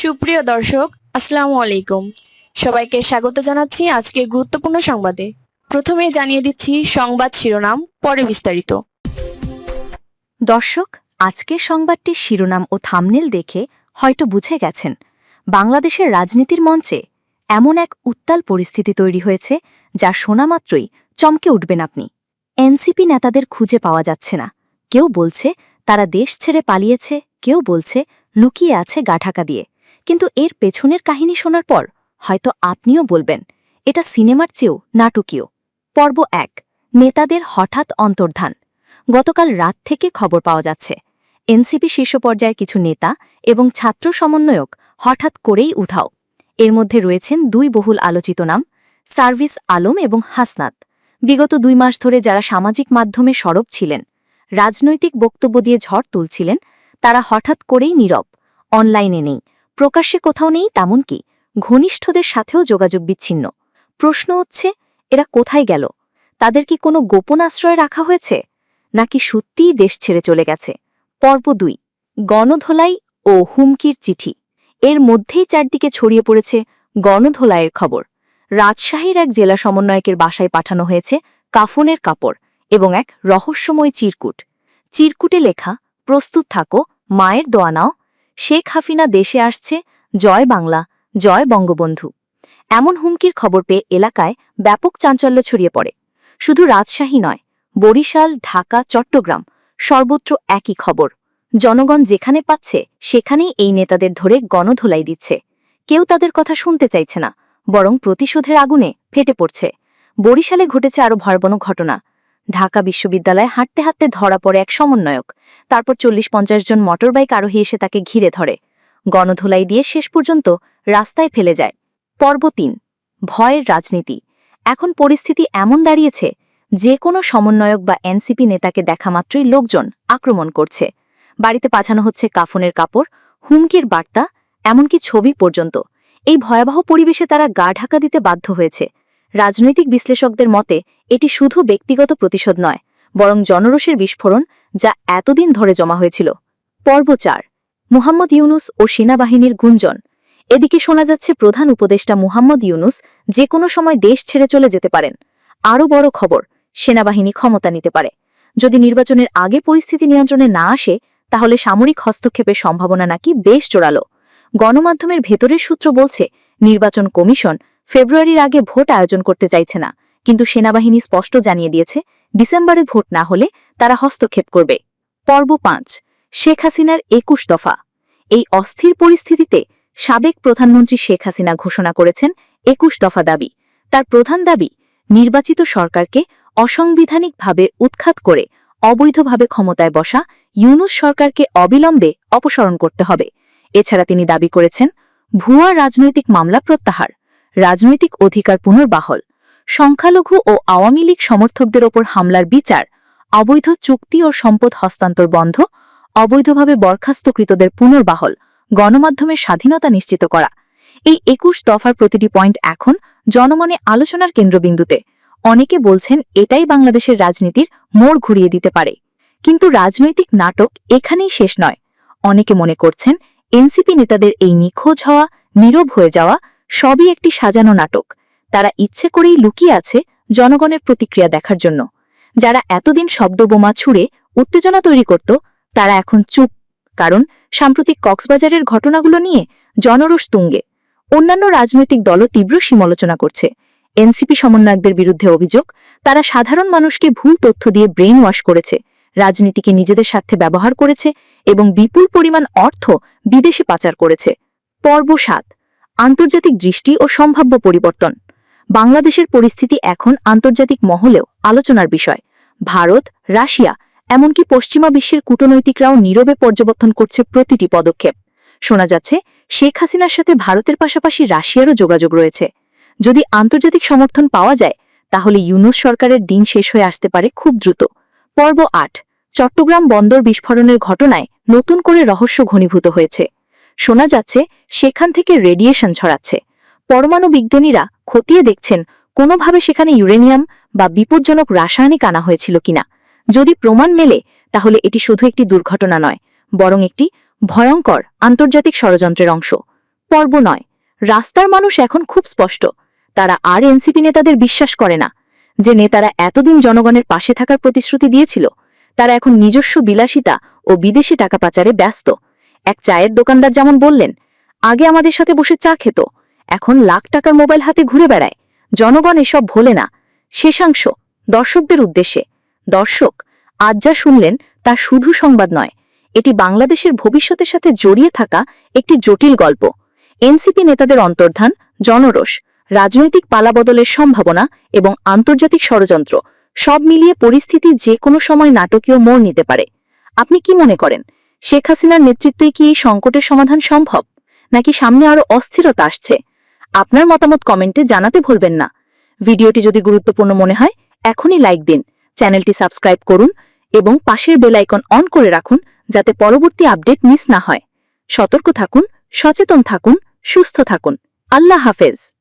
সুপ্রিয় দর্শক, আসসালামু আলাইকুম। সবাইকে স্বাগত জানাচ্ছি আজকের গুরুত্বপূর্ণ সংবাদে। প্রথমে জানিয়ে দিচ্ছি সংবাদ শিরোনাম, পরে বিস্তারিত। দর্শক, আজকের সংবাদটির শিরোনাম ও থামনেল দেখে হয়তো বুঝে গেছেন, বাংলাদেশের রাজনীতির মঞ্চে এমন এক উত্তাল পরিস্থিতি তৈরি হয়েছে যা শোনা মাত্রই চমকে উঠবেন আপনি। এনসিপি নেতাদের খুঁজে পাওয়া যাচ্ছে না। কেউ বলছে, তারা দেশ ছেড়ে পালিয়েছে, কেউ বলছে, লুকিয়ে আছে গাঠাকা দিয়ে। কিন্তু এর পেছনের কাহিনী শোনার পর হয়তো আপনিও বলবেন, এটা সিনেমার চেয়েও নাটকীয়। পর্ব এক, নেতাদের হঠাৎ অন্তর্ধান। গতকাল রাত থেকে খবর পাওয়া যাচ্ছে, এনসিপি শীর্ষ পর্যায়ের কিছু নেতা এবং ছাত্র সমন্বয়ক হঠাৎ করেই উধাও। এর মধ্যে রয়েছেন দুই বহুল আলোচিত নাম, সার্ভিস আলম এবং হাসনাত। বিগত দুই মাস ধরে যারা সামাজিক মাধ্যমে সরব ছিলেন, রাজনৈতিক বক্তব্য দিয়ে ঝড় তুলছিলেন, তারা হঠাৎ করেই নীরব, অনলাইনে নেই। প্রকাশ্যে কোথাও নেই তেমন কি। ঘনিষ্ঠদের সাথেও যোগাযোগ বিচ্ছিন্ন। প্রশ্ন হচ্ছে, এরা কোথায় গেল? তাদের কি কোনো গোপন আশ্রয় রাখা হয়েছে? নাকি সত্যিই দেশ ছেড়ে চলে গেছে? পর্ব দুই, গণধোলাই ও হুমকির চিঠি। এর মধ্যেই চারদিকে ছড়িয়ে পড়েছে গণধোলাইয়ের খবর। রাজশাহীর এক জেলা সমন্বয়কের বাসায় পাঠানো হয়েছে কাফনের কাপড় এবং এক রহস্যময় চিরকুট। চিরকুটে লেখা, প্রস্তুত থাকো, মায়ের দোয়া নাও। শেখ হাসিনা দেশে আসছে, জয় বাংলা, জয় বঙ্গবন্ধু। এমন হুমকির খবর পেয়ে এলাকায় ব্যাপক চাঞ্চল্য ছড়িয়ে পড়ে। শুধু রাজশাহী নয়, বরিশাল, ঢাকা, চট্টগ্রাম সর্বত্র একই খবর। জনগণ যেখানে পাচ্ছে, সেখানেই এই নেতাদের ধরে গণধোলাই দিচ্ছে। কেউ তাদের কথা শুনতে চাইছে না, বরং প্রতিশোধের আগুনে ফেটে পড়ছে। বরিশালে ঘটেছে আরও ভয়াবহ ঘটনা। ঢাকা বিশ্ববিদ্যালয়ে হাঁটতে হাঁটতে ধরা পড়ে এক সমন্বয়ক। তারপর চল্লিশ পঞ্চাশ জন মোটরবাইক আরোহী এসে তাকে ঘিরে ধরে। গণধোলাই দিয়ে শেষ পর্যন্ত রাস্তায় ফেলে যায়। পর্ব তিন, ভয়ের রাজনীতি। এখন পরিস্থিতি এমন দাঁড়িয়েছে, যে কোনো সমন্বয়ক বা এনসিপি নেতাকে দেখা মাত্রই লোকজন আক্রমণ করছে। বাড়িতে পাঠানো হচ্ছে কাফনের কাপড়, হুমকির বার্তা, এমনকি ছবি পর্যন্ত। এই ভয়াবহ পরিবেশে তারা গা ঢাকা দিতে বাধ্য হয়েছে। রাজনৈতিক বিশ্লেষকদের মতে, এটি শুধু ব্যক্তিগত প্রতিশোধ নয়, বরং জনরোষের বিস্ফোরণ যা এতদিন ধরে জমা হয়েছিল। পর্ব চার, মুহাম্মদ ইউনুস ও সেনাবাহিনীর গুঞ্জন। এদিকে শোনা যাচ্ছে প্রধান উপদেষ্টা মুহাম্মদ ইউনুস যে কোনো সময় দেশ ছেড়ে চলে যেতে পারেন। আরও বড় খবর, সেনাবাহিনী ক্ষমতা নিতে পারে। যদি নির্বাচনের আগে পরিস্থিতি নিয়ন্ত্রণে না আসে, তাহলে সামরিক হস্তক্ষেপের সম্ভাবনা নাকি বেশ জোরালো। গণমাধ্যমের ভেতরের সূত্র বলছে, নির্বাচন কমিশন ফেব্রুয়ারির আগে ভোট আয়োজন করতে চাইছে না, কিন্তু সেনাবাহিনী স্পষ্ট জানিয়ে দিয়েছে ডিসেম্বরে ভোট না হলে তারা হস্তক্ষেপ করবে। পর্ব পাঁচ, শেখ হাসিনার একুশ দফা। এই অস্থির পরিস্থিতিতে সাবেক প্রধানমন্ত্রী শেখ হাসিনা ঘোষণা করেছেন একুশ দফা দাবি। তার প্রধান দাবি, নির্বাচিত সরকারকে অসাংবিধানিকভাবে উৎখাত করে অবৈধভাবে ক্ষমতায় বসা ইউনুস সরকারকে অবিলম্বে অপসারণ করতে হবে। এছাড়া তিনি দাবি করেছেন, ভুয়া রাজনৈতিক মামলা প্রত্যাহার। রাজনৈতিক অধিকার পুনর্বাহল, সংখ্যালঘু ও আওয়ামী লীগ সমর্থকদের ওপর হামলার বিচার, অবৈধ চুক্তি ও সম্পদ হস্তান্তর বন্ধ, অবৈধভাবে বরখাস্তকৃতদের পুনর্বাহল, গণমাধ্যমের স্বাধীনতা নিশ্চিত করা। এই একুশ দফার প্রতিটি পয়েন্ট এখন জনমনে আলোচনার কেন্দ্রবিন্দুতে। অনেকে বলছেন এটাই বাংলাদেশের রাজনীতির মোড় ঘুরিয়ে দিতে পারে। কিন্তু রাজনৈতিক নাটক এখানেই শেষ নয়। অনেকে মনে করছেন এনসিপি নেতাদের এই নিখোঁজ হওয়া, নীরব হয়ে যাওয়া সবই একটি সাজানো নাটক। তারা ইচ্ছে করেই লুকিয়ে আছে জনগণের প্রতিক্রিয়া দেখার জন্য। যারা এতদিন শব্দবোমা ছুড়ে উত্তেজনা তৈরি করত, তারা এখন চুপ। কারণ সাম্প্রতিক কক্সবাজারের ঘটনাগুলো নিয়ে জনরোষ তুঙ্গে। অন্যান্য রাজনৈতিক দলও তীব্র সমালোচনা করছে। এনসিপি সমন্বয়কদের বিরুদ্ধে অভিযোগ, তারা সাধারণ মানুষকে ভুল তথ্য দিয়ে ব্রেন ওয়াশ করেছে, রাজনীতিকে নিজেদের স্বার্থে ব্যবহার করেছে এবং বিপুল পরিমাণ অর্থ বিদেশে পাচার করেছে। পর্ব সাত। আন্তর্জাতিক দৃষ্টি ও সম্ভাব্য পরিবর্তন। বাংলাদেশের পরিস্থিতি এখন আন্তর্জাতিক মহলেও আলোচনার বিষয়। ভারত, রাশিয়া, এমনকি পশ্চিমা বিশ্বের কূটনৈতিকরাও নীরবে পর্যবেক্ষণ করছে প্রতিটি পদক্ষেপ। শোনা যাচ্ছে, শেখ হাসিনার সাথে ভারতের পাশাপাশি রাশিয়ারও যোগাযোগ রয়েছে। যদি আন্তর্জাতিক সমর্থন পাওয়া যায়, তাহলে ইউনুস সরকারের দিন শেষ হয়ে আসতে পারে খুব দ্রুত। পর্ব আট, চট্টগ্রাম বন্দর বিস্ফোরণের ঘটনায় নতুন করে রহস্য ঘনীভূত হয়েছে। শোনা যাচ্ছে সেখান থেকে রেডিয়েশন ছড়াচ্ছে। পরমাণু বিজ্ঞানীরা খতিয়ে দেখছেন কোনোভাবে সেখানে ইউরেনিয়াম বা বিপজ্জনক রাসায়নিক আনা হয়েছিল কিনা। যদি প্রমাণ মেলে, তাহলে এটি শুধু একটি দুর্ঘটনা নয়, বরং একটি ভয়ঙ্কর আন্তর্জাতিক ষড়যন্ত্রের অংশ। পর্ব নয়, রাস্তার মানুষ এখন খুব স্পষ্ট। তারা আর এনসিপি নেতাদের বিশ্বাস করে না। যে নেতারা এতদিন জনগণের পাশে থাকার প্রতিশ্রুতি দিয়েছিল, তারা এখন নিজস্ব বিলাসিতা ও বিদেশি টাকা পাচারে ব্যস্ত। এক চায়ের দোকানদার যেমন বললেন, আগে আমাদের সাথে বসে চা খেত, এখন লাখ টাকার মোবাইল হাতে ঘুরে বেড়ায়। জনগণ এসব ভোলে না। শেষাংশ, দর্শকদের উদ্দেশ্যে। দর্শক, আজ যা শুনলেন তা শুধু সংবাদ নয়, এটি বাংলাদেশের ভবিষ্যতের সাথে জড়িয়ে থাকা একটি জটিল গল্প। এনসিপি নেতাদের অন্তর্ধান, জনরোষ, রাজনৈতিক পালাবদলের সম্ভাবনা এবং আন্তর্জাতিক ষড়যন্ত্র সব মিলিয়ে পরিস্থিতি যে কোনো সময় নাটকীয় মোড় নিতে পারে। আপনি কি মনে করেন শেখ হাসিনার নেতৃত্বে কি এই সংকটের সমাধান সম্ভব? নাকি সামনে আরও অস্থিরতা আসছে? আপনার মতামত কমেন্টে জানাতে ভুলবেন না। ভিডিওটি যদি গুরুত্বপূর্ণ মনে হয়, এখনই লাইক দিন, চ্যানেলটি সাবস্ক্রাইব করুন এবং পাশের বেল আইকন অন করে রাখুন যাতে পরবর্তী আপডেট মিস না হয়। সতর্ক থাকুন, সচেতন থাকুন, সুস্থ থাকুন। আল্লাহ হাফেজ।